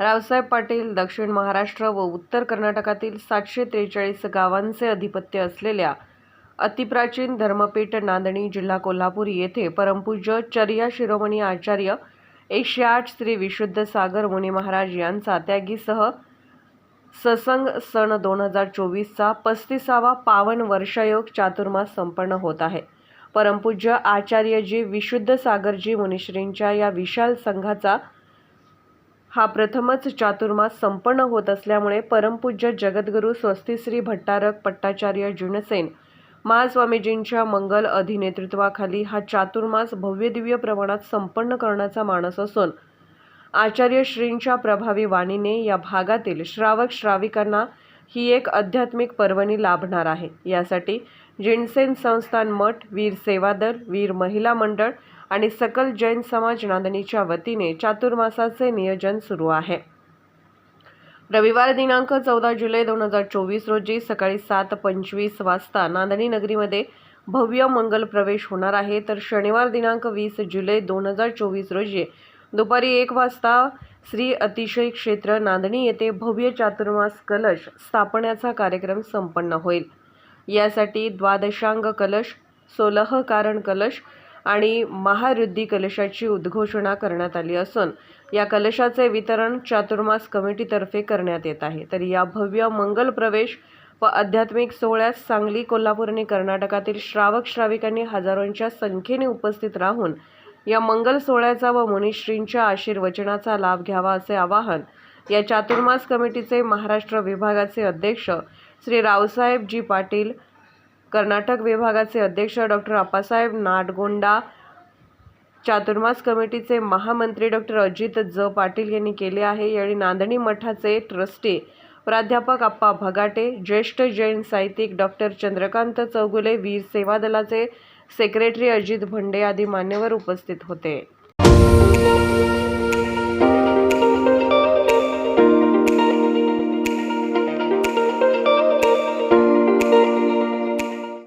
रावसाहेब पाटील दक्षिण महाराष्ट्र व उत्तर कर्नाटकातील सातशे त्रेचाळीस गावांचे अधिपत्य असलेल्या अतिप्राचीन धर्मपीठ नांदणी जिल्हा कोल्हापूर येथे परमपूज्य चर्या शिरोमणी आचार्य एकशे आठ श्री विशुद्ध सागर मुनी महाराज यांचा त्यागीसह ससंग सन दोन हजार चोवीसचा पस्तीसावा पावन वर्षयोग चातुर्मास संपन्न होत आहे. परमपूज्य आचार्यजी विशुद्ध सागरजी मुनिश्रींच्या या विशाल संघाचा हा प्रथमच चातुर्मास संपन्न होत असल्यामुळे परमपूज्य जगद्गुरू स्वस्तिश्री भट्टारक पट्टाचार्य जुनसेन महास्वामीजींच्या मंगल अधिनेतृत्वाखाली हा चातुर्मास भव्यदिव्य प्रमाणात संपन्न करण्याचा मानस असून आचार्य श्रींच्या प्रभावी वाणीने या भागातील श्रावक श्राविकांना ही एक आध्यात्मिक पर्वणी लाभणार आहे. यासाठी जिनसेन संस्थान मठ वीर सेवादल वीर महिला मंडळ आणि सकल जैन समाज नांदणीच्या वतीने चातुर्मासाचे नियोजन सुरू आहे. रविवार दिनांक चौदा जुलै दोन हजार चोवीस रोजी सकाळी सात पंचवीस वाजता नांदणी नगरीमध्ये भव्य मंगल प्रवेश होणार आहे. तर शनिवार दिनांक वीस जुलै दोन हजार चोवीस रोजी दुपारी एक वाजता श्री अतिशय क्षेत्र नांदणी येथे भव्य चातुर्मास कलश स्थापण्याचा कार्यक्रम संपन्न होईल. यासाठी द्वादशांग कलश सोलह कारण कलश आणि महारुद्धी कलशाची उद्घोषणा करण्यात आली असून या कलशाचे वितरण चातुर्मास कमिटीतर्फे करण्यात येत आहे. तर या भव्य मंगल प्रवेश व आध्यात्मिक सोहळ्यास सांगली कोल्हापूर आणि कर्नाटकातील श्रावक श्राविकांनी हजारोंच्या संख्येने उपस्थित राहून या मंगल सोहळ्याचा व मुनिश्रींच्या आशीर्वचनाचा लाभ घ्यावा असे आवाहन या चातुर्मास कमिटीचे महाराष्ट्र विभागाचे अध्यक्ष श्री रावसाहेब जी पाटील कर्नाटक विभागाचे अध्यक्ष डॉक्टर अप्पासाहेब नाटगोंडा चातुर्मास कमिटीचे महामंत्री डॉक्टर अजित ज. पाटील यांनी केले आहे. यावेळी नांदणी मठाचे ट्रस्टी प्राध्यापक आप्पा भगाटे ज्येष्ठ जैन साहित्यिक डॉक्टर चंद्रकांत चौगुले वीर सेवा दलाचे सेक्रेटरी अजित भंडे आदी मान्यवर उपस्थित होते.